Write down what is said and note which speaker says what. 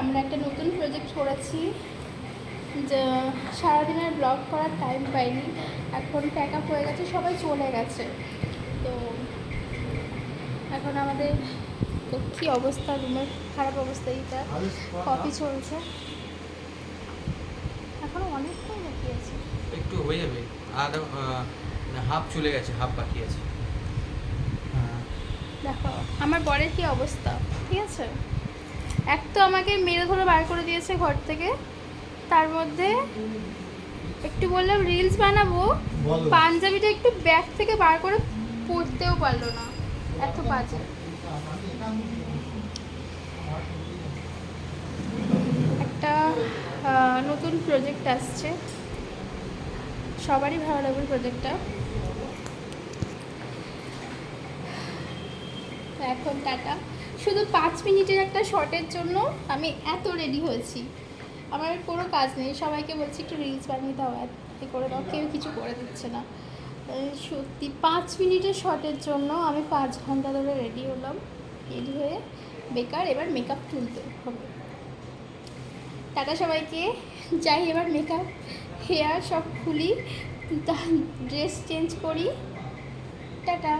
Speaker 1: আমরা একটা নতুন প্রজেক্ট করেছি যে সারাদিনের ব্লগ করার টাইম পাইনি। এখন প্যাক আপ হয়ে গেছে সবাই চলে গেছে। তো এখন আমাদের কী অবস্থা? রুমের খারাপ অবস্থা এইটা? কপি চলছে। এখনও অনেকটাই বাকি আছে।
Speaker 2: একটু হয়ে যাবে। আর হাফ চলে গেছে হাফ বাকি আছে।
Speaker 1: দেখো আমার বরের কি অবস্থা? ঠিক আছে? এক তো আমাকে মেরে ধরে বার করে দিয়েছে ঘর থেকে। তার মধ্যে একটু বললাম রিলস বানাবো পাঞ্জাবিটা একটু ব্যাগ থেকে বার করে পরতেও পারল না এত বাজে। একটা নতুন প্রজেক্ট আসছে। সবারই ভালো লাগবে প্রজেক্টটা তো এখন টাটা। শুধু পাঁচ মিনিটের একটা শর্টের জন্য আমি এত রেডি হয়েছি। আমার কোনো কাজ নেই। সবাইকে বলছি, একটু রিলস বানিয়ে দাও এ করে দাও। কেউ কিছু করে দিচ্ছে না। সত্যি, পাঁচ মিনিটের শর্টের জন্য আমি পাঁচ ঘণ্টা ধরে রেডি হলাম। রেডি হয়ে বেকার, এবার মেকআপ তুলতে হবে। টাটা সবাইকে। যাই, এবার মেকআপ হেয়ার সব খুলি ড্রেস চেঞ্জ করি। টাটা।